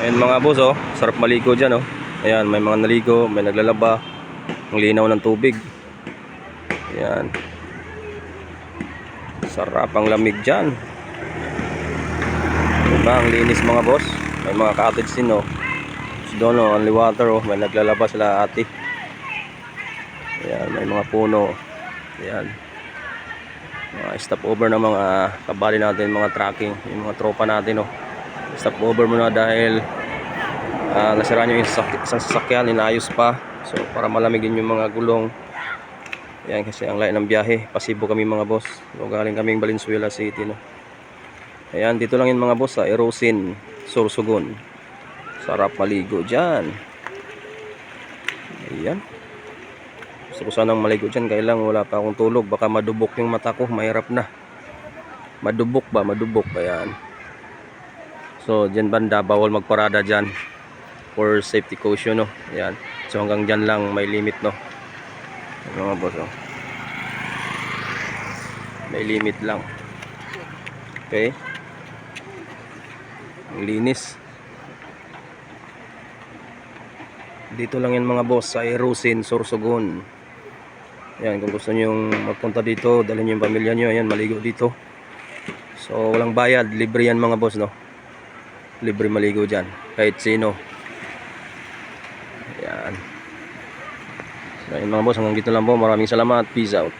Ayan mga boss oh, sarap maligo dyan oh. Ayan, may mga naligo, may naglalaba. Ang linaw ng tubig. Ayan. Sarap ang lamig dyan. Diba, ang linis mga boss. May mga cottage din oh. So, doon oh, only water oh, may naglalaba sila ate. Ayan, may mga puno. Ayan. Mga stop over ng mga kabali natin, mga tracking, yung mga tropa natin oh. Stop over muna dahil Ah, nasira nyo yung isang sasakyan, inayos pa. So, para malamigin yung mga gulong. Yan, kasi ang layo ng biyahe. Pasibo kami mga boss. So, galing kaming Valenzuela City, no. Ayan, dito lang yung mga boss sa Erosin, Sorsogon. Sarap maligo dyan. Ayan. Gusto ko sanang maligo dyan, kaya lang wala pa akong tulog. Baka madubok yung mata ko, mahirap na. Madubok ba? Madubok. Ayan. So, dyan banda, bawal magparada dyan for safety caution no. Ayan. So hanggang diyan lang may limit no. Mga boss oh. May limit lang. Okay? Ang linis. Dito lang yan mga boss sa Erosin, Sorsogon. Ayan, kung gusto niyo magpunta dito, dalhin niyo yung pamilya niyo, ayan, maligo dito. So, walang bayad, libre yan mga boss, no? Libre maligo dyan, kahit sino. Ayan. So, mga boss, hanggang dito lang po. Maraming salamat. Peace out.